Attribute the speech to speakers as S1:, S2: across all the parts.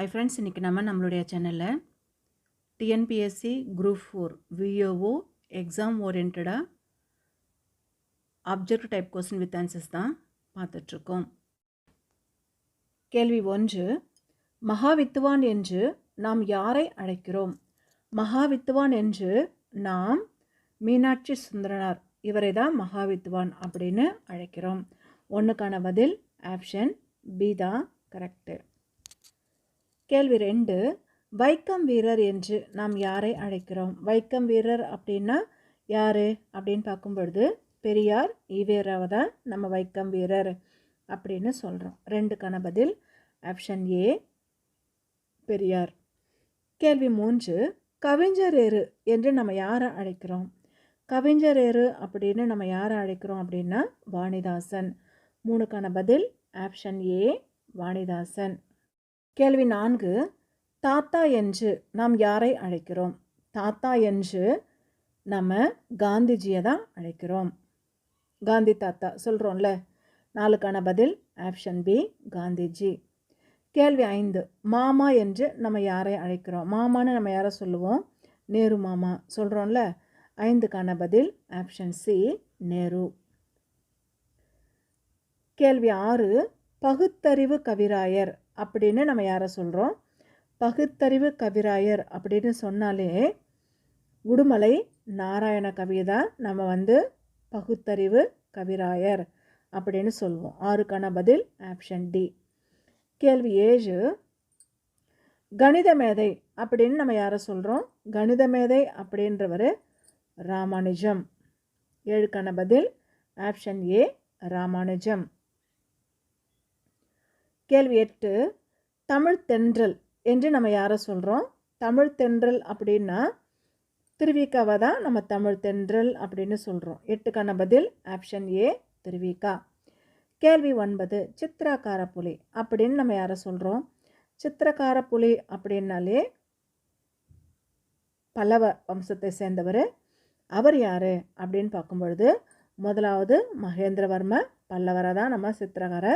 S1: ஐ friends இன்றைக்கி நம்ம நம்மளுடைய சேனலில் TNPSC group four VAO exam ஓரியன்டாக object type question with answers தான் பார்த்துட்ருக்கோம். கேள்வி ஒன்று மகாவித்துவான் என்று நாம் யாரை அழைக்கிறோம்? மகாவித்துவான் என்று நாம் மீனாட்சி சுந்தரனார் இவரை தான் மகாவித்துவான் அப்படின்னு அழைக்கிறோம். ஒன்றுக்கான பதில் ஆப்ஷன் பி தான் கரெக்டு கேள்வி ரெண்டு வைக்கம் வீரர் என்று நாம் யாரை அழைக்கிறோம்? வைக்கம் வீரர் அப்படின்னா யார்? அப்படின்னு பார்க்கும் பொழுது பெரியார் ஈவேராவை தான் நம்ம வைக்கம் வீரர் அப்படின்னு சொல்கிறோம் ரெண்டு பதில் ஆப்ஷன் ஏ பெரியார் கேள்வி மூன்று கவிஞர் ஏறு என்று நம்ம யாரை அழைக்கிறோம்? கவிஞர் ஏறு அப்படின்னு நம்ம யாரை அழைக்கிறோம் அப்படின்னா வாணிதாசன் மூணுக்கான பதில் ஆப்ஷன் ஏ வாணிதாசன் கேள்வி நான்கு தாத்தா என்று நாம் யாரை அழைக்கிறோம்? தாத்தா என்று நம்ம காந்திஜியை தான் அழைக்கிறோம். காந்தி தாத்தா சொல்கிறோம்ல நாலுக்கான பதில் ஆப்ஷன் பி காந்திஜி. கேள்வி ஐந்து மாமா என்று நம்ம யாரை அழைக்கிறோம்? மாமான்னு நம்ம யாரை சொல்லுவோம்? நேரு மாமா சொல்கிறோம்ல ஐந்துக்கான பதில் ஆப்ஷன் சி நேரு. கேள்வி ஆறு பகுத்தறிவு கவிராயர் அப்படின்னு நம்ம யாரை சொல்கிறோம் பகுத்தறிவு கவிராயர் அப்படின்னு சொன்னாலே உடுமலை நாராயண கவியை தான் நம்ம வந்து பகுத்தறிவு கவிராயர் அப்படின்னு சொல்லுவோம் ஆறுக்கான பதில் ஆப்ஷன் டி. கேள்வி ஏழு. கணித மேதை அப்படின்னு நம்ம யாரை சொல்கிறோம் கணித மேதை அப்படின்றவர் ராமானுஜம். ஏழுக்கான பதில் ஆப்ஷன் ஏ ராமானுஜம். கேள்வி எட்டு தமிழ் தென்றல் என்று நம்ம யாரை சொல்கிறோம் தமிழ் தென்றல் அப்படின்னா திருவிக்காவை தான் நம்ம தமிழ் தென்றல் அப்படின்னு சொல்கிறோம் எட்டுக்கான பதில் ஆப்ஷன் ஏ திருவிக்கா. கேள்வி ஒன்பது சித்திரக்காரப்புலி அப்படின்னு நம்ம யாரை சொல்கிறோம் சித்திரக்கார புலி அப்படின்னாலே பல்லவ வம்சத்தை சேர்ந்தவர். அவர் யார்? அப்படின்னு பார்க்கும்பொழுது முதலாவது மகேந்திரவர்ம பல்லவரை தான் நம்ம சித்திரகார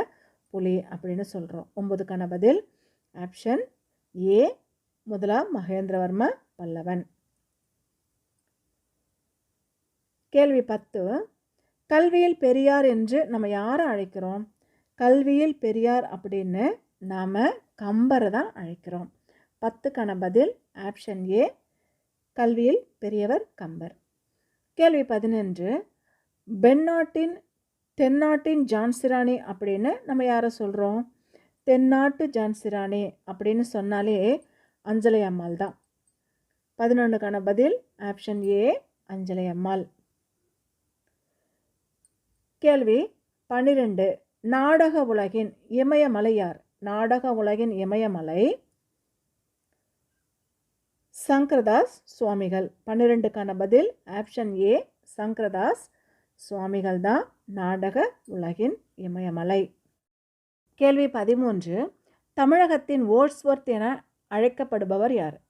S1: புலி அப்படின்னு சொல்கிறோம் ஒம்பதுக்கான பதில் ஆப்ஷன் ஏ முதலாம் மகேந்திரவர்ம பல்லவன். கேள்வி பத்து கல்வியில் பெரியார் என்று நம்ம யாரை அழைக்கிறோம்? கல்வியில் பெரியார் அப்படின்னு நாம் கம்பரை தான் அழைக்கிறோம். பத்துக்கான பதில் ஆப்ஷன் ஏ கல்வியில் பெரியவர் கம்பர். கேள்வி பதினொன்று பெண்ணாட்டின் தென்னாட்டின் ஜான்சிராணி அப்படின்னு நம்ம யாரை சொல்கிறோம் தென்னாட்டு ஜான்சிராணி அப்படின்னு சொன்னாலே அஞ்சலை அம்மாள் தான். பதினொன்றுக்கான பதில் ஆப்ஷன் ஏ அஞ்சலை அம்மாள். கேள்வி பன்னிரெண்டு நாடக உலகின் இமயமலை யார்? நாடக உலகின் இமயமலை சங்கரதாஸ் சுவாமிகள். பன்னிரெண்டுக்கான பதில் ஆப்ஷன் ஏ சங்கரதாஸ் சுவாமிகள் தான் நாடக உலகின் இமயமலை. கேள்வி பதிமூன்று. தமிழகத்தின் ஓட்ஸ்வர்த் என அழைக்கப்படுபவர் யார்?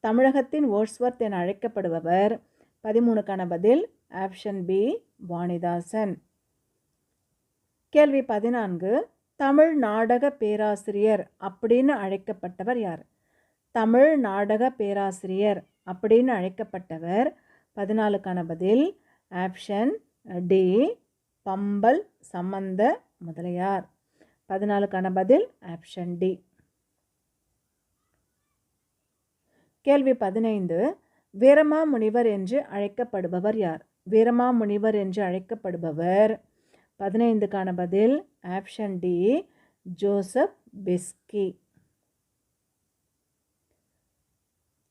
S1: தமிழகத்தின் ஓட்ஸ்வர்த் என அழைக்கப்படுபவர் பதிமூணுக்கான பதில் ஆப்ஷன் பி வாணிதாசன். கேள்வி பதினான்கு. தமிழ் நாடக பேராசிரியர் அப்படின்னு அழைக்கப்பட்டவர் யார்? தமிழ் நாடக பேராசிரியர் அப்படின்னு அழைக்கப்பட்டவர் பதினாலுக்கான பதில் ஆப்ஷன் டி பம்பல் சம்பந்த முதலியார். பதினாலுக்கான பதில் ஆப்ஷன் டி. கேள்வி பதினைந்து. வீரமா முனிவர் என்று அழைக்கப்படுபவர் யார்? வீரமா முனிவர் என்று அழைக்கப்படுபவர். பதினைந்துக்கான பதில் ஆப்ஷன் டி ஜோசப் பிஸ்கி.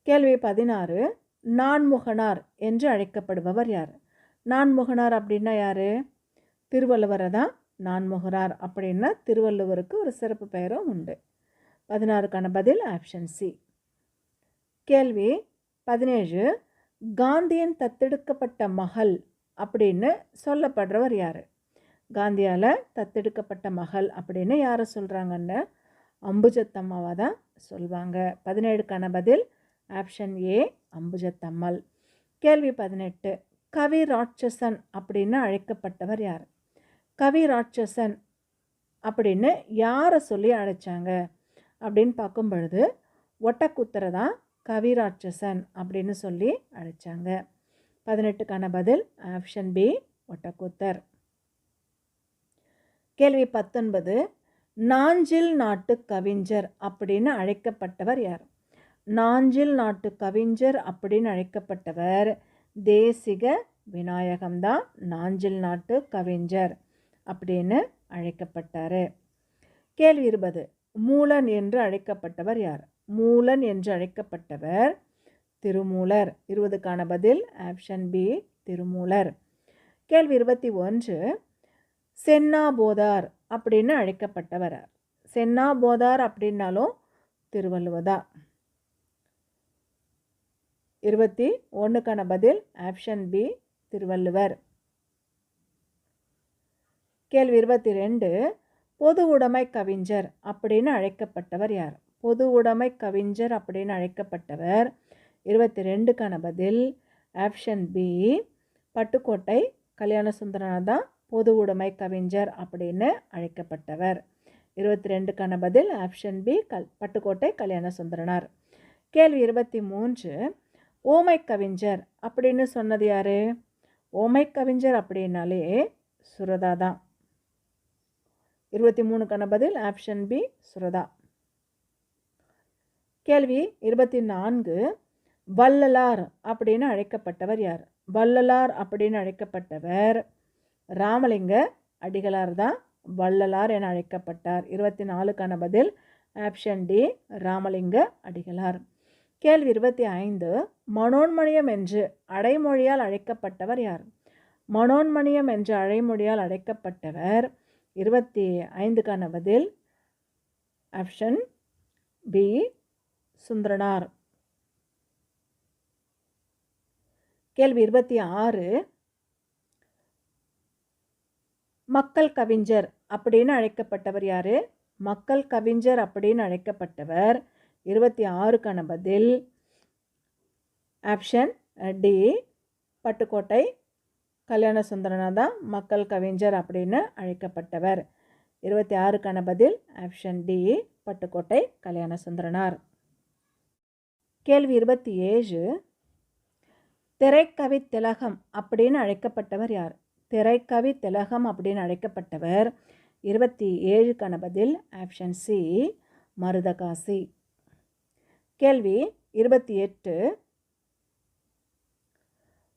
S1: கேள்வி பதினாறு. நான்முகனார் என்று அழைக்கப்படுபவர் யார்? நான்முகனார் அப்படின்னா யார்? திருவள்ளுவரை தான் நான்முகனார் அப்படின்னா திருவள்ளுவருக்கு ஒரு சிறப்பு பெயரும் உண்டு. பதினாறுக்கான பதில் ஆப்ஷன் சி கேள்வி பதினேழு காந்தியன் தத்தெடுக்கப்பட்ட மகள் அப்படின்னு சொல்லப்படுறவர் யார்? காந்தியால் தத்தெடுக்கப்பட்ட மகள் அப்படின்னு யாரை சொல்கிறாங்கன்னு அம்புஜத்தம்மாவை தான் சொல்லுவாங்க பதினேழுக்கான பதில் ஆப்ஷன் ஏ அம்புஜத்தம்மல் கேள்வி பதினெட்டு கவி ராட்சசன் அப்படின்னு அழைக்கப்பட்டவர் யார்? கவி ராட்சசன் அப்படின்னு யாரை சொல்லி அழைச்சாங்க? அப்படின்னு பார்க்கும் பொழுது ஒட்டக்குத்தரை தான் கவிராட்சசன் அப்படின்னு சொல்லி அழைச்சாங்க. பதினெட்டுக்கான பதில் ஆப்ஷன் பி ஒட்டக்கூத்தர். கேள்வி பத்தொன்பது நாஞ்சில் நாட்டு கவிஞர் அப்படின்னு அழைக்கப்பட்டவர் யார்? நாஞ்சில் நாட்டு கவிஞர் அப்படின்னு அழைக்கப்பட்டவர் தேசிக விநாயகம்தான் நாஞ்சில் நாட்டு கவிஞர் அப்படின்னு அழைக்கப்பட்டார். கேள்வி இருபது. மூலன் என்று அழைக்கப்பட்டவர் யார்? மூலன் என்று அழைக்கப்பட்டவர் திருமூலர். இருபதுக்கான பதில் ஆப்ஷன் பி திருமூலர். கேள்வி இருபத்தி ஒன்று. சென்னாபோதார் அப்படின்னு அழைக்கப்பட்டவர் சென்னாபோதார் அப்படின்னாலும் திருவள்ளுவதா இருபத்தி ஒன்றுக்கான பதில் ஆப்ஷன் பி திருவள்ளுவர். கேள்வி இருபத்தி ரெண்டு பொது உடைமை கவிஞர் அப்படின்னு அழைக்கப்பட்டவர் யார்? பொது உடைமை கவிஞர் அப்படின்னு அழைக்கப்பட்டவர். இருபத்தி ரெண்டுக்கான பதில் ஆப்ஷன் பி பட்டுக்கோட்டை கல்யாண சுந்தரனார் தான் பொது உடைமை கவிஞர் அப்படின்னு அழைக்கப்பட்டவர். இருபத்தி ரெண்டுக்கான பதில் ஆப்ஷன் பி கல் பட்டுக்கோட்டை கல்யாண சுந்தரனார் கேள்வி இருபத்தி மூன்று ஓமை கவிஞர் அப்படின்னு சொன்னது யார்? ஓமை கவிஞர் அப்படின்னாலே சுரதா தான். இருபத்தி மூணுக்கான பதில் ஆப்ஷன் பி சுரதா. கேள்வி இருபத்தி நான்கு வள்ளலார் அப்படின்னு அழைக்கப்பட்டவர் யார்? வள்ளலார் அப்படின்னு அழைக்கப்பட்டவர் ராமலிங்க அடிகளார் தான் வள்ளலார் என அழைக்கப்பட்டார். இருபத்தி நாலுக்கான பதில் ஆப்ஷன் டி ராமலிங்க அடிகளார். கேள்வி இருபத்தி ஐந்து மனோன்மணியம் என்று அடைமொழியால் அழைக்கப்பட்டவர் யார்? மனோன்மணியம் என்ற அழைமொழியால் அழைக்கப்பட்டவர் இருபத்தி ஐந்துக்கான பதில் ஆப்ஷன் பி சுந்தரனார். கேள்வி இருபத்தி ஆறு. மக்கள் கவிஞர் அப்படின்னு அழைக்கப்பட்டவர் யார்? மக்கள் கவிஞர் அப்படின்னு அழைக்கப்பட்டவர். இருபத்தி ஆறுக்கான பதில் ஆப்ஷன் டி பட்டுக்கோட்டை கல்யாண சுந்தரனா தான் மக்கள் கவிஞர் அப்படின்னு அழைக்கப்பட்டவர். இருபத்தி ஆறுக்கான பதில் ஆப்ஷன் டி பட்டுக்கோட்டை கல்யாண சுந்தரனார். கேள்வி இருபத்தி ஏழு திரைக்கவி திலகம் அப்படின்னு அழைக்கப்பட்டவர் யார்? திரைக்கவி திலகம் அப்படின்னு அழைக்கப்பட்டவர். இருபத்தி ஏழுக்கான பதில் ஆப்ஷன் சி மருதகாசி. கேள்வி இருபத்தி எட்டு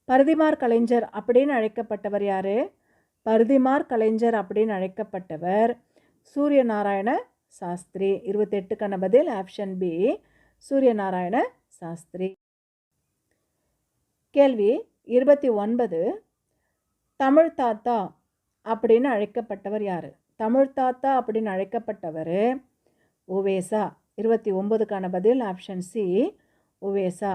S1: பருதிமார் கலைஞர் அப்படின்னு அழைக்கப்பட்டவர் யார்? பருதிமார் கலைஞர் அப்படின்னு அழைக்கப்பட்டவர் சூரிய நாராயண சாஸ்திரி இருபத்தெட்டுக்கான பதில் ஆப்ஷன் பி சூரிய நாராயண சாஸ்திரி. கேள்வி இருபத்தி ஒன்பது தமிழ் தாத்தா அப்படின்னு அழைக்கப்பட்டவர் யார்? தமிழ் தாத்தா அப்படின்னு அழைக்கப்பட்டவர் உவேசா. இருபத்தி ஒம்பதுக்கான பதில் ஆப்ஷன் சி உவேசா.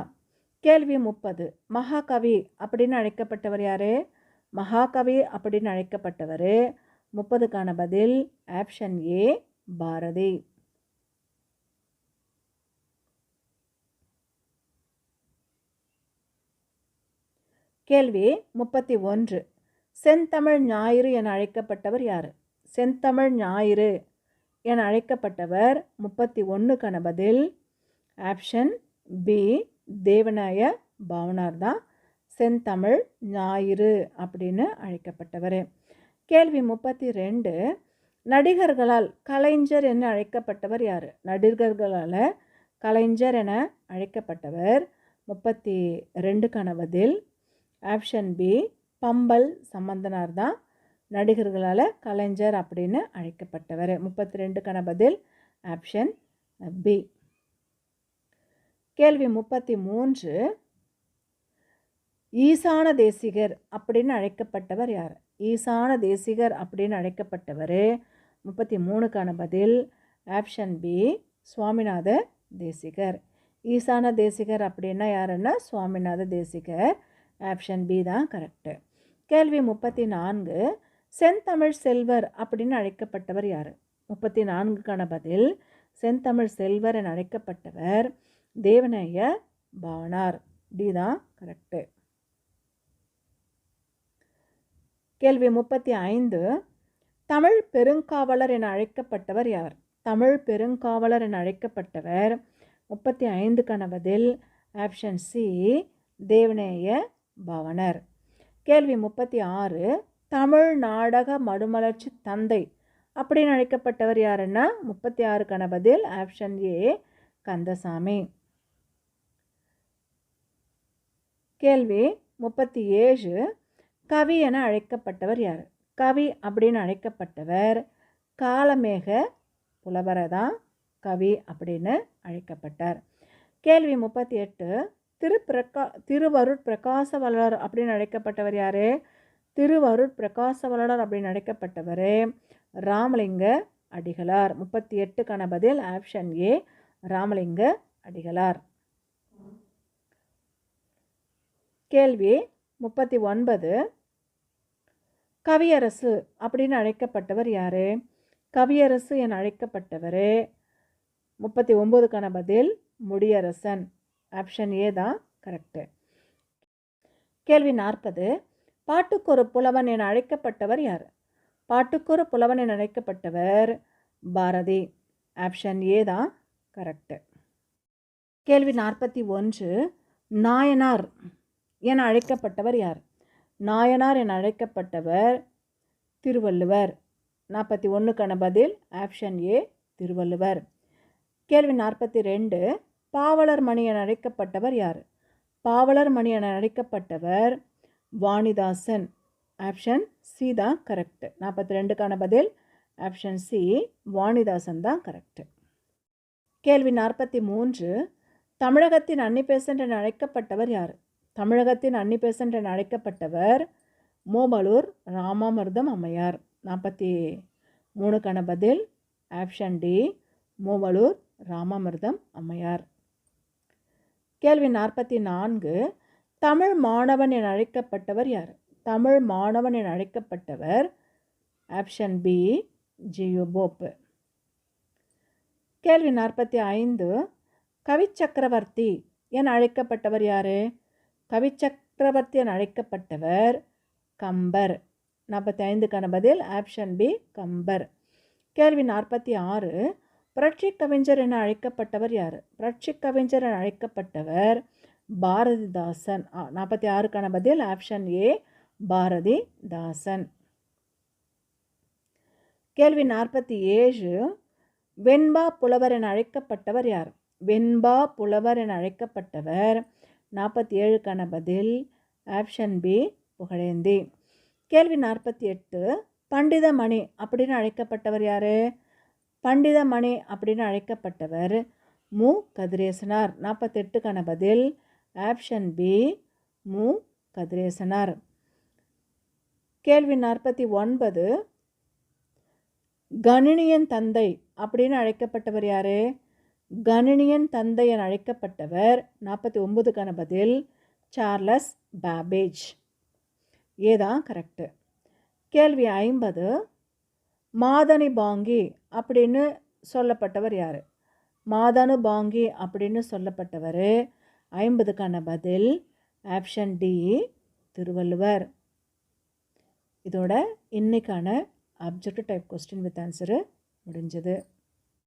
S1: கேள்வி முப்பது. மகாகவி அப்படின்னு அழைக்கப்பட்டவர் யார்? மகாகவி அப்படின்னு அழைக்கப்பட்டவர். முப்பதுக்கான பதில் ஆப்ஷன் ஏ பாரதி. கேள்வி முப்பத்தி ஒன்று. செந்தமிழ் ஞாயிறு என அழைக்கப்பட்டவர் யார்? செந்தமிழ் ஞாயிறு என அழைக்கப்பட்டவர். முப்பத்தி ஒன்றுக்கான பதில் ஆப்ஷன் பி தேவநாய பாவனார் தான் செந்தமிழ் ஞாயிறு அப்படின்னு அழைக்கப்பட்டவர். கேள்வி முப்பத்தி ரெண்டு நடிகர்களால் கலைஞர் என அழைக்கப்பட்டவர் யார்? நடிகர்களால் கலைஞர் என அழைக்கப்பட்டவர் முப்பத்தி ரெண்டுக்கான பதில் ஆப்ஷன் பி பம்பல் சம்பந்தனார் தான் நடிகர்களால் கலைஞர் அப்படின்னு அழைக்கப்பட்டவர். முப்பத்தி ரெண்டுக்கான பதில் ஆப்ஷன் பி. கேள்வி முப்பத்தி மூன்று ஈசான தேசிகர் அப்படின்னு அழைக்கப்பட்டவர் யார்? ஈசான தேசிகர் அப்படின்னு அழைக்கப்பட்டவர். முப்பத்தி மூணுக்கான பதில் ஆப்ஷன் பி சுவாமிநாத தேசிகர். ஈசான தேசிகர் அப்படின்னா யாருன்னா? சுவாமிநாத தேசிகர். ஆப்ஷன் பி தான் கரெக்டு கேள்வி முப்பத்தி நான்கு செந்தமிழ் செல்வர் அப்படின்னு அழைக்கப்பட்டவர் யார்? முப்பத்தி நான்குக்கான பதில் செந்தமிழ் செல்வர் என அழைக்கப்பட்டவர். தேவனைய பாவனார் டி தான் கரெக்டு கேள்வி முப்பத்தி ஐந்து. தமிழ் பெருங்காவலர் என அழைக்கப்பட்டவர் யார்? தமிழ் பெருங்காவலர் என அழைக்கப்பட்டவர். முப்பத்தி ஐந்துக்கான பதில் ஆப்ஷன் சி தேவநேய பவனர். கேள்வி முப்பத்தி ஆறு. தமிழ் நாடக மறுமலர்ச்சி தந்தை அப்படின்னு அழைக்கப்பட்டவர் யாருன்னா? முப்பத்தி ஆறுக்கான பதில் ஆப்ஷன் ஏ கந்தசாமி. கேள்வி முப்பத்தி ஏழு கவி என அழைக்கப்பட்டவர் யார்? கவி அப்படின்னு அழைக்கப்பட்டவர் காலமேக புலவரை தான் கவி அப்படின்னு அழைக்கப்பட்டார். கேள்வி முப்பத்தி எட்டு திருப்பிரகா திருவருட் பிரகாச வளர் அப்படின்னு அழைக்கப்பட்டவர் யார்? திருவருட் பிரகாச வளர் அப்படின்னு அழைக்கப்பட்டவர் ராமலிங்க அடிகளார். முப்பத்தி எட்டுக்கான பதில் ஆப்ஷன் ஏ ராமலிங்க அடிகளார். கேள்வி முப்பத்தி ஒன்பது. கவியரசு அப்படின்னு அழைக்கப்பட்டவர் யார்? கவியரசு என அழைக்கப்பட்டவர். முப்பத்தி ஒம்போதுக்கான பதில் முடியரசன். ஆப்ஷன் ஏ தான் கரெக்டு கேள்வி நாற்பது. பாட்டுக்கொரு புலவன் என அழைக்கப்பட்டவர் யார்? பாட்டுக்கொரு புலவன் என அழைக்கப்பட்டவர் பாரதி. ஆப்ஷன் ஏ தான் கரெக்டு கேள்வி நாற்பத்தி ஒன்று. நாயனார் என அழைக்கப்பட்டவர் யார்? நாயனார் என அழைக்கப்பட்டவர் திருவள்ளுவர். நாற்பத்தி ஒன்றுக்கான பதில் ஆப்ஷன் ஏ திருவள்ளுவர். கேள்வி நாற்பத்தி ரெண்டு பாவலர் மணி என அழைக்கப்பட்டவர் யார்? பாவலர் மணி என அழைக்கப்பட்டவர் வாணிதாசன். ஆப்ஷன் சி தான் கரெக்டு. நாற்பத்தி ரெண்டுக்கான பதில் ஆப்ஷன் சி வாணிதாசன் தான் கரெக்டு. கேள்வி நாற்பத்தி மூன்று தமிழகத்தின் அன்னி பேசன்ட் என அழைக்கப்பட்டவர் யார்? தமிழகத்தின் அன்னி பேசன்ட் என அழைக்கப்பட்டவர் மோபலூர் ராமாமிர்தம் அம்மையார். நாற்பத்தி மூணுக்கான பதில் ஆப்ஷன் டி மூவலூர் ராமாமிர்தம் அம்மையார். கேள்வி நாற்பத்தி நான்கு தமிழ் மாணவன் என அழைக்கப்பட்டவர் யார்? தமிழ் மாணவன் என அழைக்கப்பட்டவர் option B G U Pope. கேள்வி நாற்பத்தி ஐந்து கவிச்சக்கரவர்த்தி என அழைக்கப்பட்டவர் யார்? கவிச்சக்கரவர்த்தி என அழைக்கப்பட்டவர் கம்பர். நாற்பத்தி ஐந்துக்கான பதில் ஆப்ஷன் பி கம்பர். கேள்வி நாற்பத்தி ஆறு புரட்சி கவிஞர் என அழைக்கப்பட்டவர் யார்? புரட்சி கவிஞர் என அழைக்கப்பட்டவர் பாரதிதாசன். நாற்பத்தி ஆறுக்கான பதில் ஆப்ஷன் ஏ பாரதிதாசன். கேள்வி நாற்பத்தி ஏழு வெண்பா புலவர் என அழைக்கப்பட்டவர் யார்? வெண்பா புலவர் என அழைக்கப்பட்டவர் நாற்பத்தி ஏழுக்கான பதில் ஆப்ஷன் பி புகழேந்தி. கேள்வி நாற்பத்தி எட்டு பண்டிதமணி அப்படின்னு அழைக்கப்பட்டவர் யார்? பண்டிதமணி அப்படின்னு அழைக்கப்பட்டவர் மு. கதிரேசனார். நாற்பத்தெட்டுக்கான பதில் ஆப்ஷன் பி மு. கதிரேசனார். கேள்வி நாற்பத்தி ஒன்பது கணினியன் தந்தை அப்படின்னு அழைக்கப்பட்டவர் யார்? கணினியன் தந்தை என அழைக்கப்பட்டவர். நாற்பத்தி ஒன்பதுக்கான பதில் சார்லஸ் பேபேஜ். ஏதான் கரெக்டு கேள்வி ஐம்பது மாதனி பாங்கி அப்படின்னு சொல்லப்பட்டவர் யார்? மாதனு பாங்கி அப்படின்னு சொல்லப்பட்டவர். ஐம்பதுக்கான பதில் ஆப்ஷன் டி திருவள்ளுவர். இதோட இன்னைக்கான objective type question with answer முடிஞ்சது.